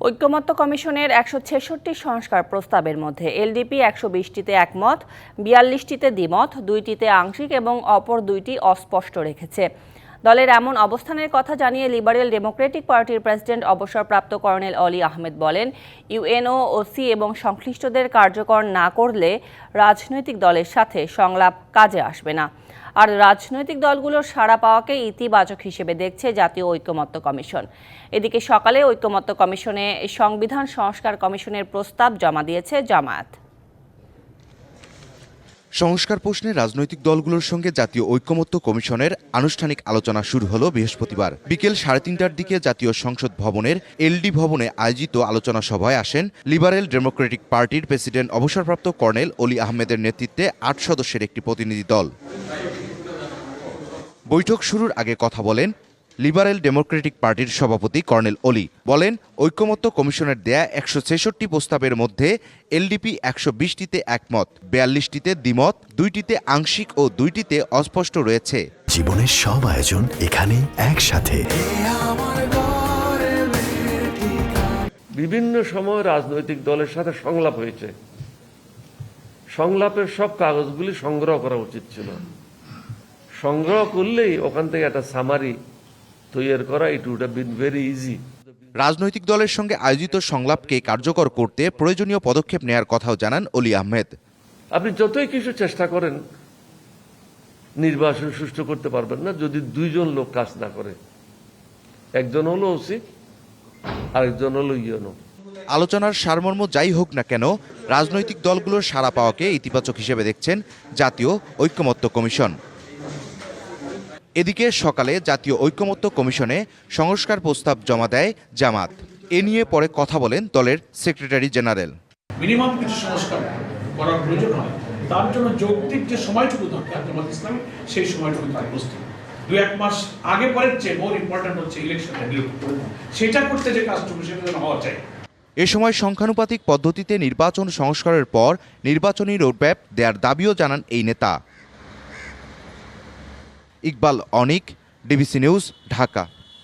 ঐক্যমত্য কমিশনের একশো ছেষট্টি সংস্কার প্রস্তাবের মধ্যে এলডিপি একশো বিশটিতে একমত, বিয়াল্লিশটিতে দ্বিমত, দুইটিতে আংশিক এবং অপর দুইটি অস্পষ্ট রেখেছে। দলের এমন অবস্থানের কথা জানিয়ে লিবারেল ডেমোক্রেটিক পার্টির প্রেসিডেন্ট অবসরপ্রাপ্ত কর্নেল অলি আহমেদ বলেন, ইউএনও, ওসি এবং সংশ্লিষ্টদের কার্যকর না করলে রাজনৈতিক দলের সাথে সংলাপ কাজে আসবে না। আর রাজনৈতিক দলগুলোর সাড়া পাওয়াকে ইতিবাচক হিসেবে দেখছে জাতীয় ঐক্যমত্য কমিশন। এদিকে সকালে ঐক্যমত্য কমিশনে সংবিধান সংস্কার কমিশনের প্রস্তাব জমা দিয়েছে জামায়াত। সংস্কার প্রশ্নে রাজনৈতিক দলগুলোর সঙ্গে জাতীয় ঐক্যমত্য কমিশনের আনুষ্ঠানিক আলোচনা শুরু হলো বৃহস্পতিবার। বিকেল সাড়ে তিনটার দিকে জাতীয় সংসদ ভবনের এলডি ভবনে আয়োজিত আলোচনা সভায় আসেন লিবারেল ডেমোক্রেটিক পার্টির প্রেসিডেন্ট, অবসরপ্রাপ্ত কর্নেল অলি আহমেদের নেতৃত্বে আট সদস্যের একটি প্রতিনিধি দল। বৈঠক শুরুর আগে কথা বলেন লিবারেল ডেমোক্রেটিক পার্টির সভাপতি কর্নেল অলি বলেন ঐক্যমত্য কমিশনের দেয়া একশো ছেষট্টি প্রস্তাবের মধ্যে এলডিপি একশো বিশটিতে একমত বিয়াল্লিশটিতে দ্বিমত দুইটিতে আংশিক ও দুইটিতে অস্পষ্ট রয়েছে। জীবনের সব আয়োজন এখানে একসাথে। বিভিন্ন সময় রাজনৈতিক দলের সাথে সংলাপ হয়েছে। সংলাপের সব কাগজগুলি সংগ্রহ করা উচিত ছিল। সংগ্রহ করলেই ওখান থেকে একটা সামারি তৈরি করা it would been very easy রাজনৈতিক দলের সঙ্গে আয়োজিত সংলাপকে কার্যকর করতে প্রয়োজনীয় পদক্ষেপ নেয়ার কথাও জানান অলি আহমেদ। আপনি যতই কিছু চেষ্টা করেন নির্বাচন সুষ্ঠু করতে পারবেন না যদি দুইজন লোক কাজ না করে। একজন হলো ওসি আরেকজন হলো ইয়নো আলোচনার সারমর্ম যাই হোক না কেন রাজনৈতিক দলগুলোর সাড়া পাওয়াকে ইতিবাচক হিসেবে দেখছেন জাতীয় ঐক্যমত্য কমিশন। এদিকে সকালে জাতীয় ঐক্যমত্য কমিশনে সংস্কার প্রস্তাব জমা দেয় জামাত। এ নিয়ে পরে কথা বলেন দলের সেক্রেটারি জেনারেল। মিনিমাম কিছু সংস্কার করার প্রয়োজন হয় তার জন্য যৌক্তিক যে সময়টুকু দরকার জামাত ইসলামী সেই সময়টুকু তার প্রস্তুত। দু এক মাস আগে পরের চেয়ে মোর ইম্পর্টেন্ট হচ্ছে ইলেকশনটা সেটা করতে যে কাজটুকু সেটা যেন হওয়া চাই এ সময় সংখ্যানুপাতিক পদ্ধতিতে নির্বাচন সংস্কারের পর নির্বাচনী রোডম্যাপ দেওয়ার দাবিও জানান এই নেতা। Iqbal Anik DBC news Dhaka.